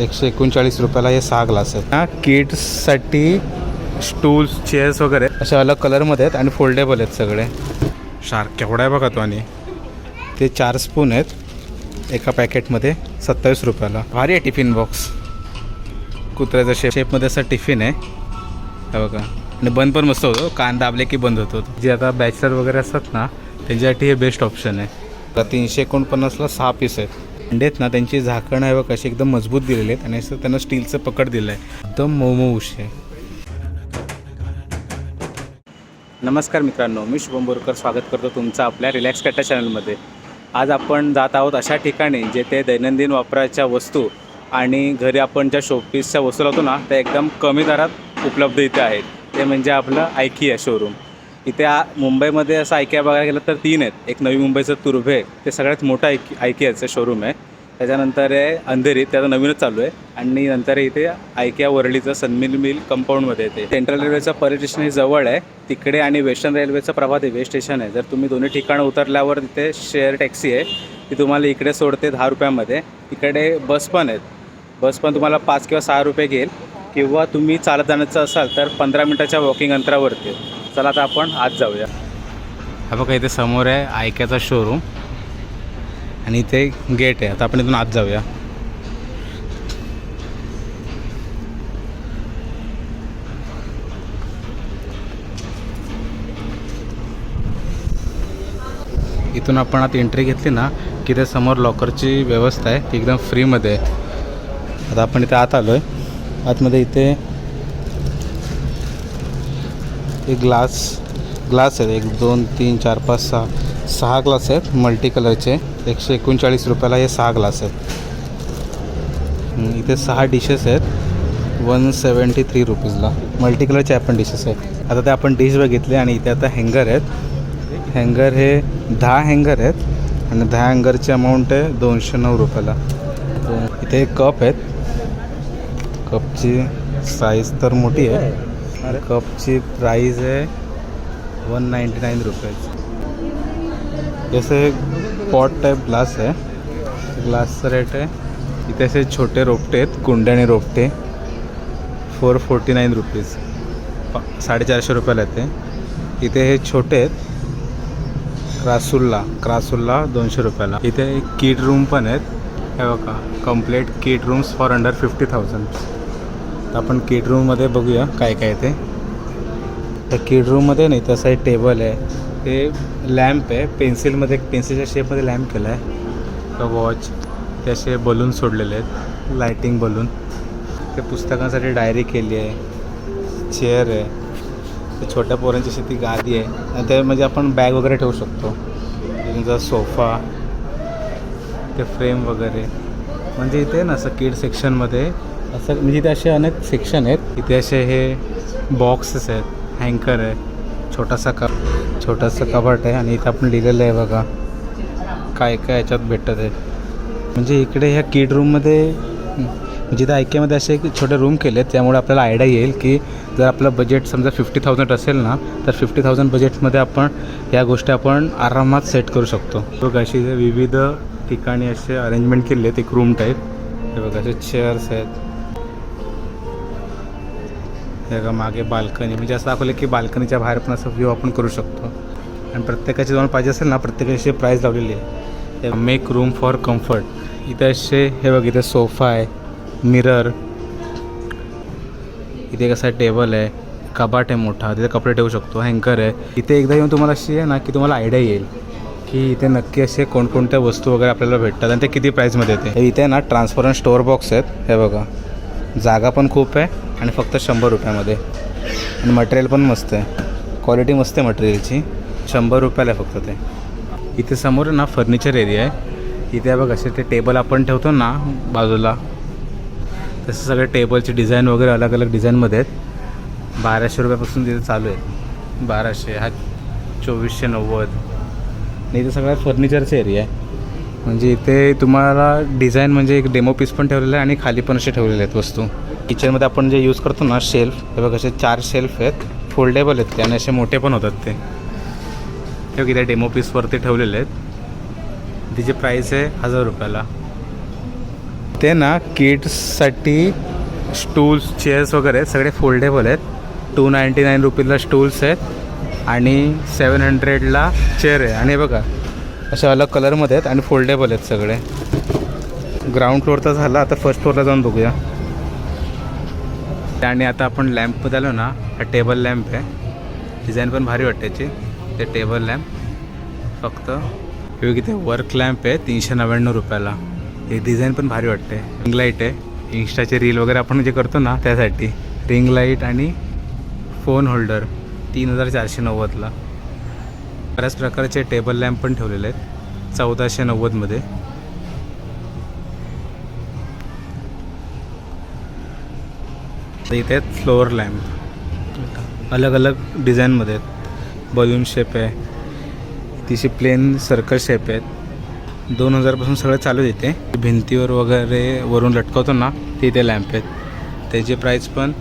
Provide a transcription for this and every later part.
एकशे एकोणचाळीस रुपयाला हे सहा ग्लास आहेत. हा किड्ससाठी स्टूल्स चेअर्स वगैरे. अशा अलग कलरमध्ये आहेत आणि फोल्डेबल आहेत सगळे. शार्क केवढा आहे बघा तो आणि? ते चार स्पून आहेत. एका पॅकेटमध्ये सत्तावीस रुपयाला. भारी आहे टिफिन बॉक्स कुत्र्याचा शेप शेपमध्ये असा टिफिन आहे. हे बघा. आणि बंद पण मस्त होतो. कान दाबले की बंद होतो. जे आता बॅचलर वगैरे असतात ना त्यांच्यासाठी हे बेस्ट ऑप्शन आहे. आता तीनशे एकोणपन्नासला सहा पीस आहेत. अंडेत ना त्यांची झाकण आहे बघ कशी एकदम मजबूत दिलेली आहेत आणि असं त्यांना स्टीलचं पकड दिलं आहे एकदम मऊमऊश आहे. नमस्कार मित्रांनो मी शुभम बोरकर स्वागत करतो तुमचं आपल्या रिलॅक्स कट्टा चॅनलमध्ये आज आपण जात आहोत अशा ठिकाणी जेथे दैनंदिन वापराच्या वस्तू आणि घरी आपण ज्या शोपीसच्या वस्तू लावतो ना त्या एकदम कमी दरात उपलब्ध इथे आहेत. ते म्हणजे आपलं आयकिया शोरूम इथे आ मुंबईमध्ये असं आयकिया बघायला गेलं तर तीन आहेत. एक नवी मुंबईचं तुर्भे ते सगळ्यात मोठं आयकी आयकियाचं शोरूम आहे. त्याच्यानंतर आहे अंधेरी त्याचं नवीनच चालू आहे. आणि नंतर इथे आयकिया वरळीचं सनमिल मिल कंपाऊंडमध्ये येते सेंट्रल रेल्वेचं पर्यटन स्टेशन हे जवळ आहे. तिकडे आणि वेस्टर्न रेल्वेचं प्रभात वे स्टेशन आहे. जर तुम्ही दोन्ही ठिकाणं उतरल्यावर तिथे शेअर टॅक्सी आहे. ती तुम्हाला इकडे सोडते दहा रुपयामध्ये. तिकडे बस पण आहेत. बस पण तुम्हाला पाच किंवा सहा रुपये घेईल. किंवा तुम्ही चालत जाण्याचं असाल तर पंधरा मिनटाच्या वॉकिंग अंतरावरती. चला आता आपण आत जाऊया. हा बघा इथे समोर आहे आयक्याचा शोरूम आणि इथे गेट आहे. आता आपण इथून आत जाऊया. इथून आपण आता एंट्री घेतली ना की ते समोर लॉकरची व्यवस्था आहे. ती एकदम फ्रीमध्ये आहे. आता आपण इथे आत आलो आहे आतमध्ये इथे एक ग्लास ग्लास आहेत. एक दोन तीन चार पाच सहा सहा ग्लास आहेत मल्टी कलरचे. एकशे एकोणचाळीस रुपयाला हे सहा ग्लास आहेत. इथे सहा डिशेस आहेत. वन सेवन्टी थ्री रुपीजला. मल्टी कलरचे आपण डिशेस आहेत. आता ते आपण डिश बघितले आणि इथे आता हँगर आहेत. हँगर हे दहा हँगर आहेत. आणि दहा हँगरची अमाऊंट आहे दोनशे नऊ रुपयाला. इथे कप आहेत. कपची साईज तर मोठी आहे. कपची प्राईज आहे वन नाईंटी नाईन रुपये जसं पॉट टाईप ग्लास आहे. ग्लासचं रेट आहे. इथे असे छोटे रोपटे आहेत कुंड्याने रोपटे. फोर फोर्टी नाईन रुपीज साडेचारशे रुपयाला येते. इथे हे छोटे आहेत. क्रासुल्ला क्रासुल्ला दोनशे रुपयाला. इथे एक किट रूम पण आहेत. हे बघा complete kit rooms for under fifty thousand तर आपण किड रूममध्ये बघूया काय काय आहे ते. त्या किड रूममध्ये नाही तसं एक टेबल आहे. ते लॅम्प आहे. पेन्सिलमध्ये पेन्सिलच्या शेपमध्ये लॅम्प केला आहे. वॉच ते असे बलून सोडलेले आहेत. लायटिंग बलून ते पुस्तकांसाठी डायरी केली आहे. चेअर आहे. ते छोट्या पोरांची अशी ती गादी आहे. आणि त्या म्हणजे आपण बॅग वगैरे ठेवू शकतो. तुमचा सोफा ते फ्रेम वगैरे. म्हणजे इथे ना असं किड सेक्शनमध्ये असं म्हणजे इथे असे अनेक सेक्शन आहेत. इथे असे हे बॉक्सेस आहेत. हँकर आहे. छोटासा कप छोटासा कपाट आहे आणि इथं आपण लिहिलेलं आहे बघा. काय काय याच्यात भेटत आहे. म्हणजे इकडे ह्या किड रूममध्ये म्हणजे इथं असे एक छोटे रूम केले आहेत त्यामुळे आपल्याला आयडिया येईल की जर आपलं बजेट समजा फिफ्टी थाउजंड असेल ना तर फिफ्टी थाउजंड बजेटमध्ये आपण या गोष्टी आपण आरामात सेट करू शकतो. बघा अशी विविध ठिकाणी असे अरेंजमेंट केले आहेत एक रूम टाईप हे बघा असे चेअर्स आहेत. बघा मागे बाल्कनी म्हणजे असं दाखवलं की बाल्कनीच्या बाहेर पण असं व्ह्यू आपण करू शकतो. आणि प्रत्येकाची दोन पाहिजे असेल ना प्रत्येकाची प्राईस लावलेली आहे. मेक रूम फॉर कम्फर्ट इथे असे हे बघ इथे सोफा आहे मिरर इथे कसा टेबल आहे कबाट आहे मोठा तिथे कपडे ठेवू शकतो हँकर आहे. इथे एकदा येऊन तुम्हाला अशी आहे ना की तुम्हाला आयडिया येईल की इथे नक्की असे कोणकोणत्या वस्तू वगैरे आपल्याला भेटतात आणि ते किती प्राईजमध्ये येते. इथे ना ट्रान्सपरंट स्टोअर बॉक्स आहेत हे बघा. जागा पण खूप आहे आणि फक्त शंभर रुपयामध्ये. आणि मटेरियल पण मस्त आहे. क्वालिटी मस्त आहे मटेरियलची शंभर रुपयाला आहे फक्त ते. इथे समोर ना फर्निचर एरिया आहे. इथे बघ असे ते टेबल आपण ठेवतो ना बाजूला. तसं सगळे टेबलची डिझाईन वगैरे अलग अलग डिझाईनमध्ये आहेत. बाराशे रुपयापासून तिथे चालू आहे बाराशे हा चोवीसशे नव्वद. आणि इथे सगळ्या फर्निचरचा एरिया आहे. म्हणजे इथे तुम्हाला डिझाईन म्हणजे एक डेमो पीस पण ठेवलेलं आहे आणि खाली पण असे ठेवलेले आहेत वस्तू. किचनमध्ये आपण जे यूज करतो ना शेल्फ हे बघ असे चार शेल्फ आहेत. फोल्डेबल आहेत ते आणि असे मोठे पण होतात ते. हे बघ इथे डेमो पीसवरती ठेवलेले आहेत. तिची प्राईस आहे हजार रुपयाला. ते ना किड्ससाठी स्टूल्स चेअर्स वगैरे सगळे फोल्डेबल आहेत. टू नाईंटी नाईन रुपीजला स्टूल्स आहेत. आणि सेवन हंड्रेडला चेअर आहे. आणि हे बघा अशा अलग कलरमध्ये आहेत आणि फोल्डेबल आहेत सगळे. ग्राउंड फ्लोअरचा झाला आता फर्स्ट फ्लोअरला जाऊन बघूया. आणि आता आपण लॅम्पमध्ये आलो ना हा टेबल लॅम्प आहे. डिझाईन पण भारी वाटते याची. ते टेबल लॅम्प फक्त हे किती वर्क लॅम्प आहे तीनशे नव्याण्णव रुपयाला. हे डिझाईन पण भारी वाटते. रिंग लाइट आहे. इन्स्टाचे रील वगैरे आपण जे करतो ना त्यासाठी. रिंग लाइट आणि फोन होल्डर तीन हजार चारशे नव्वदला. बऱ्याच प्रकारचे टेबल लॅम्प पण ठेवलेले आहेत चौदाशे नव्वदमध्ये इथे इथे फ्लोअर लॅम्प अलग अलग डिझाईनमध्ये आहेत. बलून शेप आहे. तिची प्लेन सर्कल शेप आहेत. दोन हजारपासून सगळं चालू येते इथे. भिंतीवर वगैरे वरून लटकवतो ना ते इथे लॅम्प आहेत. त्याची प्राईस पण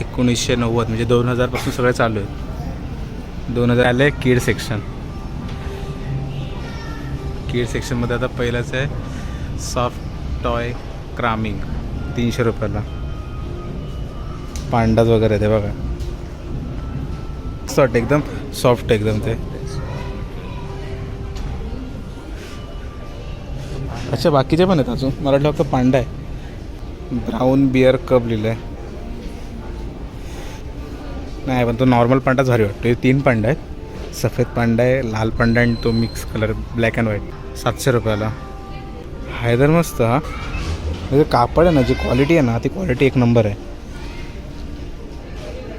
एकोणीसशे नव्वद म्हणजे दोन हजारपासून सगळं चालू आहे. दोन हजार आले किड सेक्शन किड सेक्शनमध्ये आता पहिलंच आहे सॉफ्ट टॉय क्रामिंग तीनशे रुपयाला. पांडाच वगैरे ते बघा. सॉफ्ट एकदम सॉफ्ट एकदम ते. अच्छा बाकीचे पण आहेत अजून. मला वाटलं फक्त पांडा आहे. ब्राऊन बिअर कप लिहिलं आहे नाही पण तो नॉर्मल पांडाच भारी वाटतो. हे तीन पांडा आहेत. सफेद पांडा आहे लाल पांडा आणि तो mix colour black and white सातशे रुपयाला. हैदर मस्त हा. म्हणजे कापड आहे ना जी क्वालिटी आहे ना ती क्वालिटी एक नंबर आहे.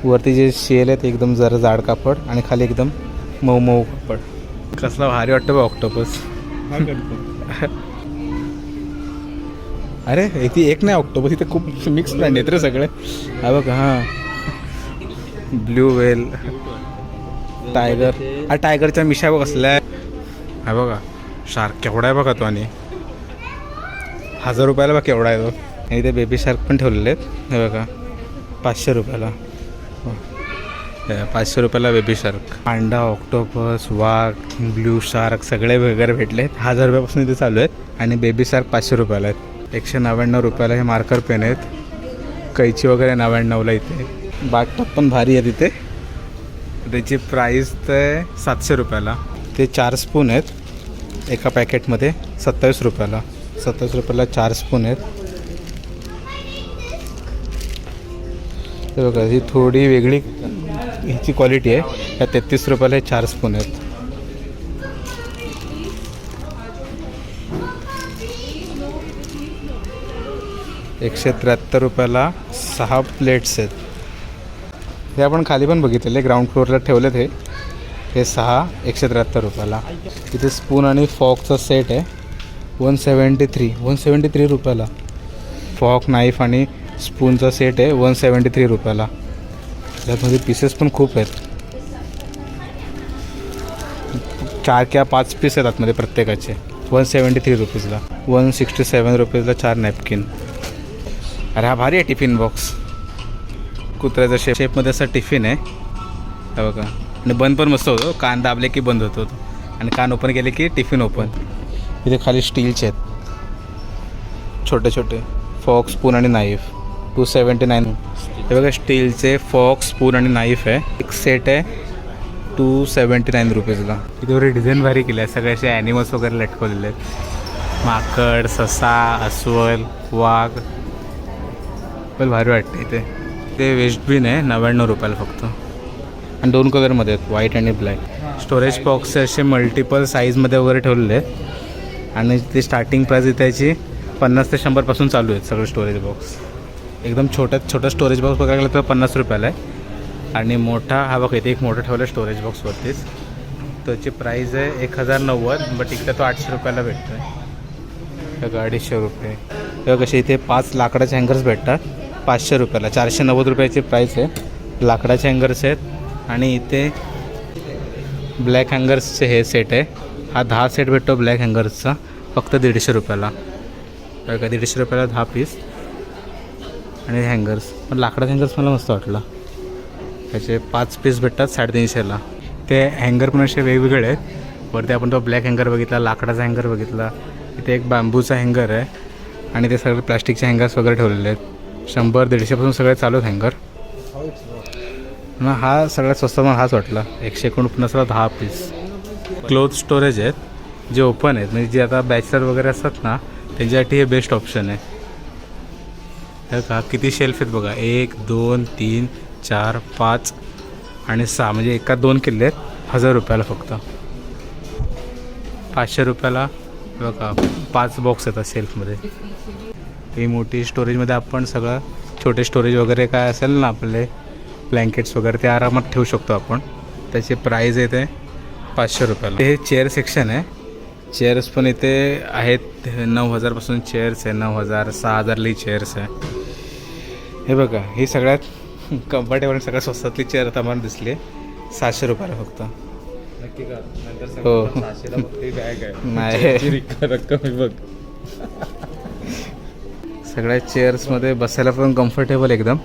वरती जे शेल आहे ते एकदम जरा जाड कापड आणि खाली एकदम मऊ मऊ कापड. कसला भारी वाटतं बा ऑक्टोपस अरे इथे एक नाही ऑक्टोपस इथे खूप मिक्स ब्रँड आहेत रे सगळे. हा बघा हां. ब्ल्यू वेल टायगर. हा टायगरच्या मिशा बघ असल्या हा बघा शार्क केवढा आहे बघा तो आणि. हजार रुपयाला बघा केवढा आहे तो. आणि इथे बेबी शार्क पण ठेवलेले आहेत. हे बघा पाचशे रुपयाला. पाचशे रुपयाला बेबी शार्क पांडा ऑक्टोपस वाघ ब्ल्यू शार्क सगळे वगैरे भेटले हजार रुपयापासून इथे चालू आहेत. आणि बेबी शार्क पाचशे रुपयाला आहेत. एकशे नव्याण्णव रुपयाला हे मार्कर पेन आहेत. कैची वगैरे नव्याण्णवला इथे. बागटप पण भारी आहे तिथे त्याची प्राईस तर सातशे रुपयाला ते चार स्पून आहेत एका पॅकेटमध्ये सत्तावीस रुपयाला सत्तावीस रुपयाला चार स्पून आहेत हे। बघा ही थोडी वेगळी ह्याची क्वालिटी आहे ह्या तेहतीस रुपयाला हे चार स्पून आहेत एकशे त्र्याहत्तर रुपयाला सहा प्लेट्स आहेत हे आपण खाली पण बघितलेले ग्राउंड फ्लोअरला ठेवलेत हे. हे सहा एकशे त्र्याहत्तर रुपयाला. इथे स्पून आणि फॉकचा सेट आहे. One seventy three one seventy three रुपयाला. फॉक नाईफ आणि स्पूनचा सेट आहे वन सेवन्टी थ्री रुपयाला. त्यातमध्ये पीसेस पण खूप आहेत. चार किंवा पाच पीस आहेत आतमध्ये प्रत्येकाचे. वन सेवन्टी थ्री रुपीजला वन सिक्स्टी सेवन रुपीजला चार नॅपकिन अरे हा भारी आहे टिफिन बॉक्स कुत्र्याचा शेप शेपमध्ये असा टिफिन आहे. हे बघा. आणि बंद पण मस्त होतो. कान दाबले की बंद होतो. आणि कान ओपन केले की टिफिन ओपन इथे खाली स्टीलचे आहेत. छोटे छोटे. फॉक स्पून आणि नाईफ टू सेवन्टी नाईन हे बघा स्टीलचे फॉक स्पून आणि नाईफ आहे. एक सेट आहे. टू सेवन्टी नाईन रुपीजला इथे डिझाईन भारी केली आहे. सगळे असे ॲनिमल्स वगैरे लटकवलेले आहेत. माकड ससा अस्वल वाघ. पण भारी वाटते इथे. ते वेस्ट बिन आहे नव्याण्णव रुपयाला फक्त. आणि दोन कलरमध्ये आहेत व्हाईट आणि ब्लॅक स्टोरेज बॉक्स असे मल्टिपल साईजमध्ये वगैरे ठेवलेले आहेत. आणि ते स्टार्टिंग प्राईज त्याची पन्नास ते शंभरपासून चालू आहेत सगळं स्टोरेज बॉक्स एकदम छोट्यात छोटा स्टोरेज बॉक्स बघायला गेलं तर पन्नास रुपयाला आहे. आणि मोठा हा बघा इथे एक मोठा ठेवला स्टोरेज बॉक्सवरतीच त्याची प्राईज आहे एक हजार नव्वद बट इकडे तो आठशे रुपयाला भेटतो आहे अडीचशे रुपये. किंवा कसे इथे पाच लाकडाचे हँगर्स भेटतात. पाचशे रुपयाला चारशे नव्वद रुपयाची प्राईस आहे. लाकडाचे हँगर्स आहेत आणि इथे ब्लॅक हँगर्सचे हे सेट आहे. हा दहा सेट भेटतो ब्लॅक हँगर्सचा फक्त दीडशे रुपयाला. का दीडशे रुपयाला दहा पीस आणि हँगर्स पण लाकडाचे हँगर्स मला मस्त वाटलं. त्याचे पाच पीस भेटतात साडेतीनशेला ते हँगर पण असे वेगवेगळे आहेत. वरती आपण तो ब्लॅक हँगर बघितला लाकडाचा हँगर बघितला. इथे एक बांबूचा हँगर आहे. आणि ते सगळे प्लास्टिकचे हँगर्स वगैरे ठेवलेले आहेत. शंभर दीडशेपासून सगळे चालू आहेत हँगर. मग हा सगळ्यात स्वस्त मला हाच वाटला. एकशे एकोणपन्नासला दहा पीस क्लोथ स्टोरेज आहेत. जे ओपन आहेत. म्हणजे जे आता बॅचलर वगैरे असतात ना त्यांच्यासाठी हे बेस्ट ऑप्शन आहे. का किती शेल्फ आहेत बघा. एक दोन तीन चार पाच आणि सहा. म्हणजे एका दोन किल्ले आहेत. हजार रुपयाला फक्त. पाचशे रुपयाला बघा पाच बॉक्स येतात शेल्फमध्ये ही मोठी स्टोरेजमध्ये आपण सगळं छोटे स्टोरेज वगैरे काय असेल ना आपले ब्लँकेट्स वगैरे ते आरामात ठेवू शकतो आपण. त्याची प्राईज आहे ते पाचशे रुपयाला. हे चेअर सेक्शन आहे. चेअर्स पण इथे आहेत. नऊ हजारपासून चेअर्स आहे. नऊ हजार सहा हजारली चेअर्स आहे. हे बघा ही सगळ्यात कम्फर्टेबल सगळ्यात स्वस्तातली चेअर आता आम्हाला दिसली आहे. सातशे रुपयाला फक्त. नक्की का नंतर हो. बॅग आहे. रक्कम बघ. सगळ्या चेअर्समध्ये बसायला पण कम्फर्टेबल एकदम.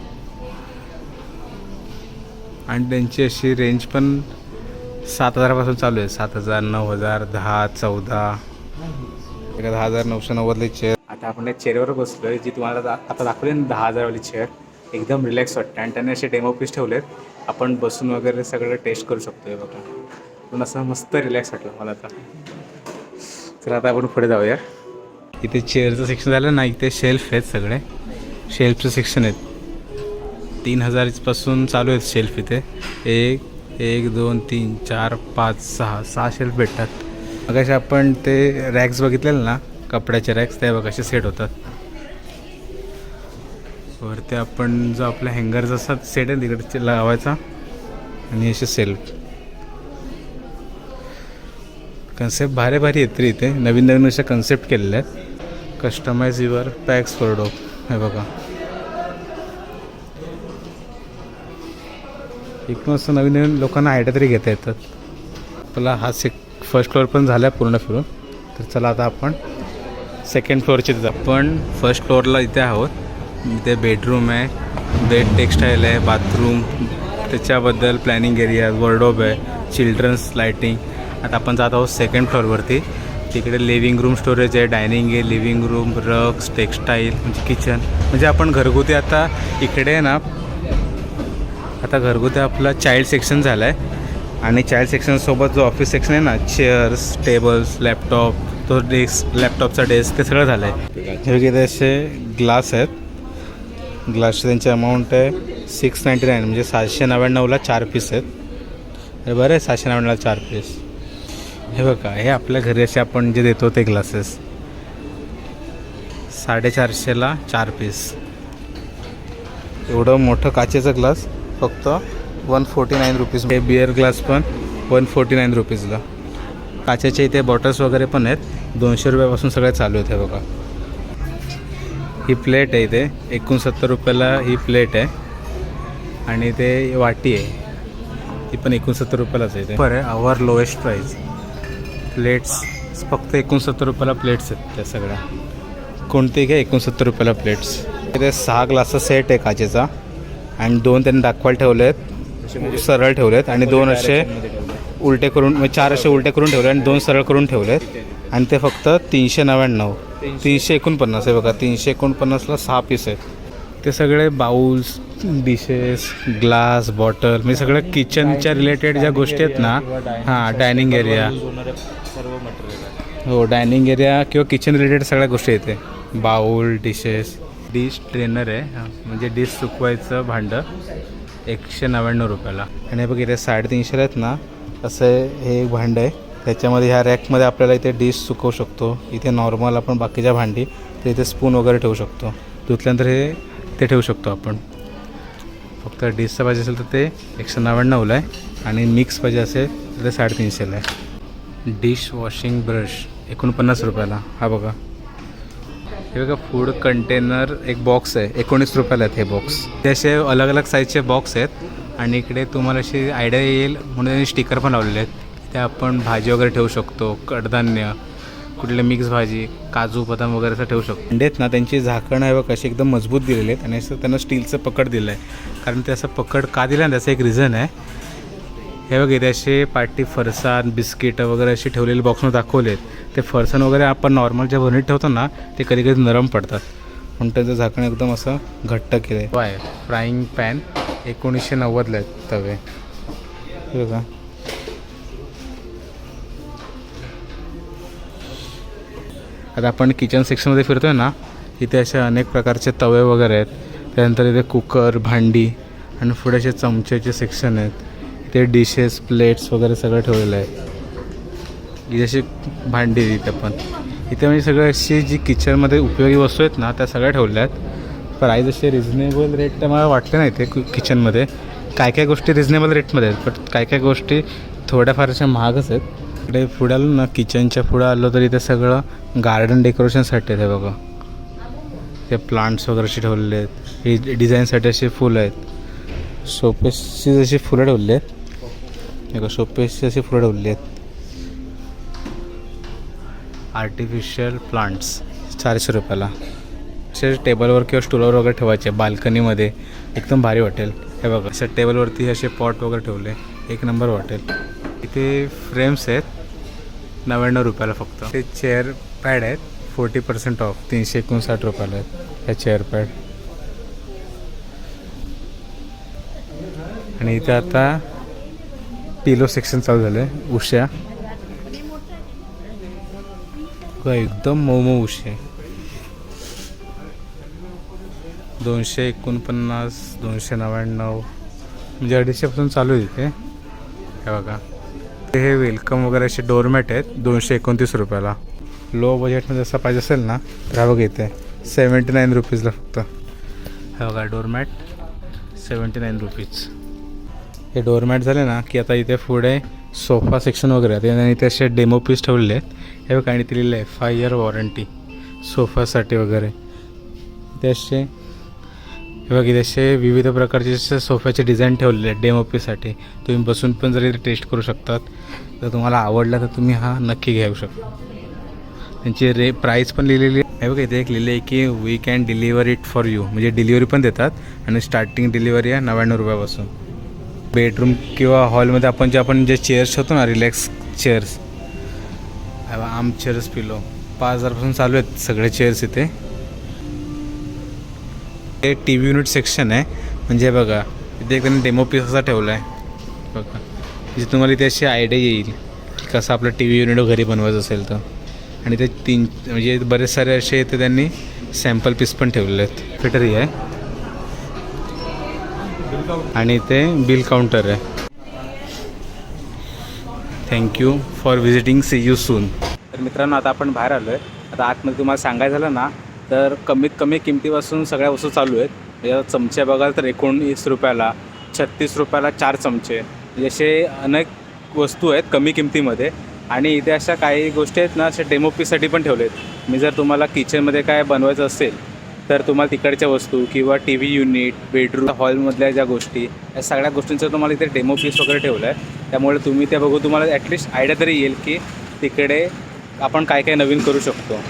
आणि त्यांची अशी रेंज पण सात हजारापासून चालू आहे. सात हजार नऊ हजार दहा चौदा. एका दहा हजार नऊशे नव्वदली चेअर आता आपण त्या चेअरवर बसलो जी तुम्हाला दा- आता दाखवली ना दहा हजारवाली चेअर एकदम रिलॅक्स वाटते आणि त्यांनी असे डेमो पीस ठेवलेत. आपण बसून वगैरे सगळं टेस्ट करू शकतो बघा. पण असं मस्त रिलॅक्स वाटलं मला आता. तर आता आपण पुढे जाऊया. इथे चेअरचं सेक्शन झालं ना इथे शेल्फ आहेत सगळे. शेल्फचं सेक्शन आहेत. तीन हजारपासून चालू आहेत शेल्फ इथे. एक एक दोन तीन चार पाच सहा सहा शेल्फ भेटतात. मग असे आपण ते रॅक्स बघितलेले ना कपड्याचे रॅक्स ते बघा असे सेट होतात. वरती आपण जो आपला हँगर जसा सेट आहे तिकडे लावायचा. आणि असे सेल्फ कन्सेप्ट भारी भारी आहेत रे इथे. नवीन नवीन अशा कन्सेप्ट केलेल्या आहेत. Customize your packs for dog हे बघा. इकडून असं नवीन नवीन लोकांना आयडिया तरी घेता येतात. आपला हा सेक फर्स्ट फ्लोअर पण झाला आहे पूर्ण फिरून. तर चला आता आपण सेकंड फ्लोअरचे तिथं आपण फर्स्ट फ्लोअरला इथे आहोत. इथे बेडरूम आहे. बेड टेक्स्टाईल आहे बाथरूम त्याच्याबद्दल प्लॅनिंग एरिया वर्डोब आहे चिल्ड्रन्स लाईटिंग आता आपण जात आहोत सेकंड फ्लोअरवरती तिकडे लिव्हिंग रूम स्टोरेज आहे डायनिंग आहे लिव्हिंग रूम रग्स टेक्स्टाईल म्हणजे किचन म्हणजे आपण घरगुती आता इकडे आहे ना आता घरगुती आपला चाइल्ड सेक्शन झाला आहे आणि चाइल्ड सेक्शनसोबत जो ऑफिस सेक्शन आहे ना चेअर्स टेबल्स लॅपटॉप तो डेस्क लॅपटॉपचा डेस्क ते सगळं झालं आहे किती असे ग्लास आहेत. ग्लासचे त्यांची अमाऊंट आहे सिक्स नाईंटी नाईन म्हणजे सातशे नव्याण्णवला चार पीस आहेत. बरं आहे सातशे नव्याण्णवला चार पीस हे बघा हे आपल्या घरी असे आपण जे देतो ते ग्लासेस साडेचारशेला चार पीस एवढं मोठं काचेचं ग्लास फक्त वन फोर्टी नाईन रुपीज हे बिअर ग्लास पण वन फोर्टी नाईन रुपीजला काचेचे इथे बॉटल्स वगैरे पण आहेत. दोनशे रुपयापासून सगळे चालू आहेत हे बघा. ही प्लेट आहे इथे. एकोणसत्तर रुपयाला ही प्लेट आहे. आणि ते वाटी आहे. ती पण एकोणसत्तर रुपयालाच आहे ते बरं आहे आवर लोएस्ट प्राईज प्लेट्स फक्त एकोणसत्तर रुपयाला प्लेट्स आहेत त्या सगळ्या. कोणते घ्या एकोणसत्तर रुपयाला प्लेट्स इथे सहा ग्लासचा सेट आहे काचेचा. आणि दोन त्यांनी दाखवायला ठेवले आहेत सरळ ठेवले आहेत आणि दोन असे उलटे करून म्हणजे चार असे उलटे करून ठेवले आणि दोन सरळ करून ठेवले आहेत आणि ते फक्त तीनशे नव्याण्णव. तीनशे. एकोणपन्नास आहे बघा. तीनशे एकोणपन्नासला सहा पीस आहेत. ते सगळे बाउल्स डिशेस ग्लास बॉटल म्हणजे सगळं किचनच्या रिलेटेड ज्या गोष्टी आहेत ना हां डायनिंग एरिया हो डायनिंग एरिया किंवा किचन रिलेटेड सगळ्या गोष्टी येते बाउल डिशेस डिश ट्रेनर आहे म्हणजे डिश सुकवायचं भांडं एकशे नव्याण्णव रुपयाला. आणि हे बघ इथे साडेतीनशेला आहेत ना असं हे एक भांडं आहे. त्याच्यामध्ये ह्या रॅकमध्ये आपल्याला इथे डिश सुकवू शकतो. इथे नॉर्मल आपण बाकीच्या भांडी तर इथे स्पून वगैरे ठेवू शकतो. धुतल्यानंतर हे ते ठेवू शकतो आपण. फक्त डिशचं पाहिजे असेल तर ते एकशे नव्याण्णवला आहे आणि मिक्स पाहिजे असेल तर ते साडेतीनशेला आहे. डिश वॉशिंग ब्रश एकोणपन्नास रुपयाला. हा बघा. हे बघा फूड कंटेनर एक बॉक्स आहे. एकोणीस रुपयाला आहेत हे बॉक्स ते असे अलग अलग साईजचे बॉक्स आहेत आणि इकडे तुम्हाला अशी आयडिया येईल म्हणून त्यांनी स्टिकर पण लावलेले आहेत. ते आपण भाजी वगैरे ठेवू शकतो कडधान्य कुठले मिक्स भाजी काजू बदाम वगैरे असं ठेवू शकतो. अंडेत ना त्यांची झाकणं आहे बघ अशी एकदम मजबूत दिलेली आहेत. आणि असं त्यांना स्टीलचं पकड दिलं आहे कारण ते असं पकड का दिलं ना त्याचं एक रिझन आहे. हे बघ इथे असे पार्टी फरसाण बिस्किट वगैरे असे ठेवलेले बॉक्समध्ये दाखवलेत. ते फरसाण वगैरे आपण नॉर्मल ज्या भरणीत ठेवतो ना ते कधी कधी नरम पडतात. पण त्याचं झाकण एकदम असं घट्ट केलं आहे वाय फ्राईंग पॅन एकोणीसशे नव्वदला आहेत तवे. बघा. आता आपण किचन सेक्शनमध्ये आहे ना इथे असे अनेक प्रकारचे तवे वगैरे आहेत. त्यानंतर इथे कुकर भांडी आणि पुढे असे चमच्याचे सेक्शन आहेत. इथे डिशेस प्लेट्स वगैरे सगळं ठेवलेलं आहे. इथे अशी भांडी इथे पण. इथे म्हणजे सगळं अशी जी किचनमध्ये उपयोगी वस्तू आहेत ना त्या सगळ्या ठेवल्या आहेत. प्राईज असे रिझनेबल रेट तर मला वाटले नाही ते किचनमध्ये काय काय गोष्टी रिझनेबल रेटमध्ये आहेत बट काय काय गोष्टी थोड्याफार अशा महागच आहेत. इकडे पुढे आलो ना किचनच्या पुढे आलो तर इथे सगळं गार्डन डेकोरेशनसाठी आहे बघा. ते प्लांट्स वगैरे असे ठेवलेले आहेत. हे डिझाईनसाठी असे फुलं आहेत. शोपेसची जशी फुलं ठेवली आहेत. हे शोपेसची अशी फुलं ठेवली आहेत. आर्टिफिशियल प्लांट्स चारशे रुपयाला. असे टेबलवर किंवा स्टूलवर वगैरे ठेवायचे बाल्कनीमध्ये एकदम भारी वाटेल हे बघा अशा टेबलवरती असे पॉट वगैरे ठेवले. एक नंबर वाटेल इथे फ्रेम्स आहेत. नव्याण्णव रुपयाला फक्त. ते चेअर पॅड आहेत. फोर्टी पर्सेंट ऑफ तीनशे एकोणसाठ रुपयाला आहेत ह्या चेअर पॅड आणि इथे आता पिलो सेक्शन चालू झालं आहे उशा एकदम मऊ मऊ उशी आहे. दोनशे एकोणपन्नास दोनशे नव्याण्णव. म्हणजे अडीचशेपासून चालू आहे इथे. हे बघा. हे वेलकम वगैरे असे डोरमॅट आहेत दोनशे एकोणतीस रुपयाला. लो बजेटमध्ये जसं पाहिजे असेल ना तर हा बघा इथे सेवन्टी नाईन रुपीजला फक्त. हे बघा डोरमॅट सेवन्टी नाईन रुपीज हे डोरमॅट झाले ना की आता इथे पुढे सोफा सेक्शन वगैरे आहे आणि इथे असे डेमो पीस ठेवलेले आहेत. हे बघा आणि दिलेलं लिहिलं आहे फाय इयर वॉरंटी सोफासाठी वगैरे. ते असे किंवा बघा इथे असे विविध प्रकारचे सोफ्याचे डिझाईन ठेवलेले आहेत डेमो पीसाठी तुम्ही बसून पण जर इथे टेस्ट करू शकतात. जर तुम्हाला आवडला तर तुम्ही हा नक्की घेऊ शकता. त्यांची रे प्राईस पण लिहिलेली आहे. हे बघा इथे एक लिहिलं आहे की we can deliver it for you म्हणजे डिलिव्हरी पण देतात आणि स्टार्टिंग डिलिव्हरी आहे नव्याण्णव रुपयापासून. बेडरूम किंवा हॉलमध्ये आपण जे आपण जे चेअर्स ठेवतो ना relax chairs arm chairs pillow पाच हजारपासून चालू आहेत सगळे चेअर्स इथे. हे टी व्ही युनिट सेक्शन आहे. म्हणजे बघा इथे एक त्यांनी डेमो पीस असा ठेवला आहे बघा जे तुम्हाला इथे अशी आयडिया येईल की कसं आपलं टी व्ही युनिट घरी बनवायचं असेल तर. आणि ते तीन म्हणजे बरेच सारे असे इथे त्यांनी सॅम्पल पीस पण ठेवलेले आहेत. फिटरी आहे. आणि इथे बिल काउंटर आहे. Thank you for visiting see you soon तर मित्रांनो आता आपण बाहेर आलो आहे आता आतमध्ये तुम्हाला सांगायचं झालं ना तर कमीत कमी किमतीपासून सगळ्या वस्तू चालू आहेत. या चमचे बघाल तर एकोणीस रुपयाला छत्तीस रुपयाला चार चमचे. जसे असे अनेक वस्तू आहेत कमी किमतीमध्ये. आणि इथे अशा काही गोष्टी आहेत ना अशा डेमो पीससाठी पण ठेवले आहेत मी जर तुम्हाला किचनमध्ये काय बनवायचं असेल तर तुम्हाला तिकडच्या वस्तू किंवा टी व्ही युनिट बेडरूम हॉलमधल्या ज्या गोष्टी या सगळ्या गोष्टींचं तुम्हाला इथे डेमो पीस वगैरे ठेवलं आहे त्यामुळे तुम्ही ते बघू तुम्हाला ॲटलिस्ट आयडिया तरी येईल की तिकडे आपण काय काय नवीन करू शकतो.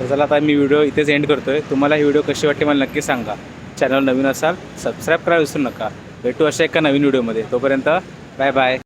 तर चला आता मी व्हिडिओ इथेच एंड करतो आहे तुम्हाला ही व्हिडिओ कशी वाटते मला नक्की सांगा. चॅनल नवीन असाल सबस्क्राईब करायला विसरू नका. भेटू अशा एका नवीन व्हिडिओमध्ये. तोपर्यंत बाय बाय